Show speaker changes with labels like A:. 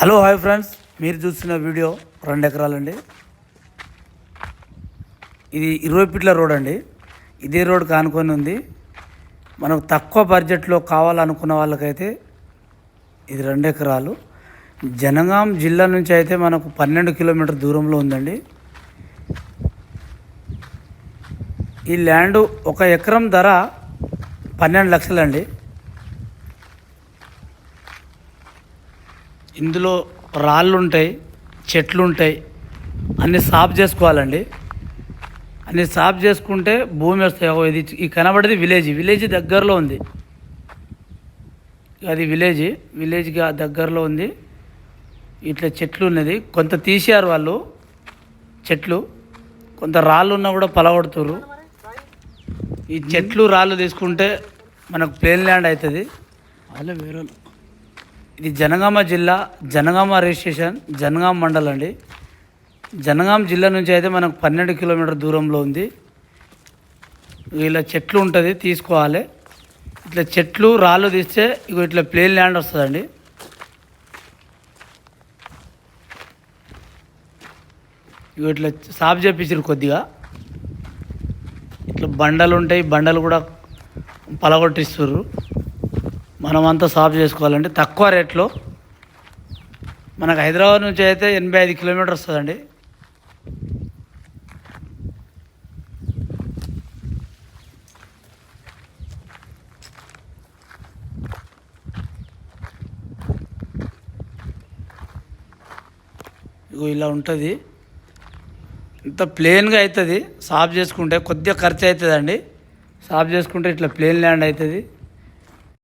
A: Hello hi friends. మీరు చూస్తున్న video రెండు ఎకరాలండి. ఇది ఇరవై ఫీట్ల రోడ్ అండి. ఇదే రోడ్ కానుకొని ఉంది. మనకు తక్కువ బడ్జెట్లో కావాలనుకున్న వాళ్ళకైతే ఇది రెండు ఎకరాలు. జనగాం జిల్లా నుంచి అయితే మనకు పన్నెండు కిలోమీటర్ దూరంలో ఉందండి. ఈ ల్యాండ్ ఒక ఎకరం ధర పన్నెండు లక్షలండి. ఇందులో రాళ్ళు ఉంటాయి చెట్లు ఉంటాయి అన్నీ సాఫ్ చేసుకోవాలండి. అన్నీ సాఫ్ చేసుకుంటే భూమి వస్తాయి ఇది ఈ కనబడేది విలేజ్ విలేజ్ దగ్గరలో ఉంది. అది విలేజ్ విలేజ్గా దగ్గరలో ఉంది. ఇట్లా చెట్లు ఉన్నది. కొంత తీసారు వాళ్ళు చెట్లు. కొంత రాళ్ళు ఉన్నా కూడా పలగొడుతుర్రు. ఈ చెట్లు రాళ్ళు తీసుకుంటే మనకు ప్లేన్ ల్యాండ్ అవుతుంది. అలా వేరే ఇది జనగామ జిల్లా జనగామ రిజిస్ట్రేషన్ జనగామ మండల్ అండి. జనగామ జిల్లా నుంచి అయితే మనకు పన్నెండు కిలోమీటర్ దూరంలో ఉంది. ఇలా చెట్లు ఉంటుంది తీసుకోవాలి. ఇట్లా చెట్లు రాళ్ళు తీస్తే ఇగో ఇట్లా ప్లేన్ ల్యాండ్ వస్తుందండి. ఇగో ఇట్లా సాఫ్ చేపించారు కొద్దిగా. ఇట్లా బండలు ఉంటాయి బండలు కూడా పలగొట్టిస్తుర్రు. మనమంతా సాఫ్ చేసుకోవాలంటే తక్కువ రేట్లో మనకు హైదరాబాద్ నుంచి అయితే ఎనభై ఐదు కిలోమీటర్ వస్తుందండి. ఇగో ఇలా ఉంటుంది. ఇంత ప్లెయిన్గా అవుతుంది సాఫ్ చేసుకుంటే కొద్దిగా ఖర్చు అవుతుందండి సాఫ్ చేసుకుంటే ఇట్లా ప్లేన్ ల్యాండ్ అవుతుంది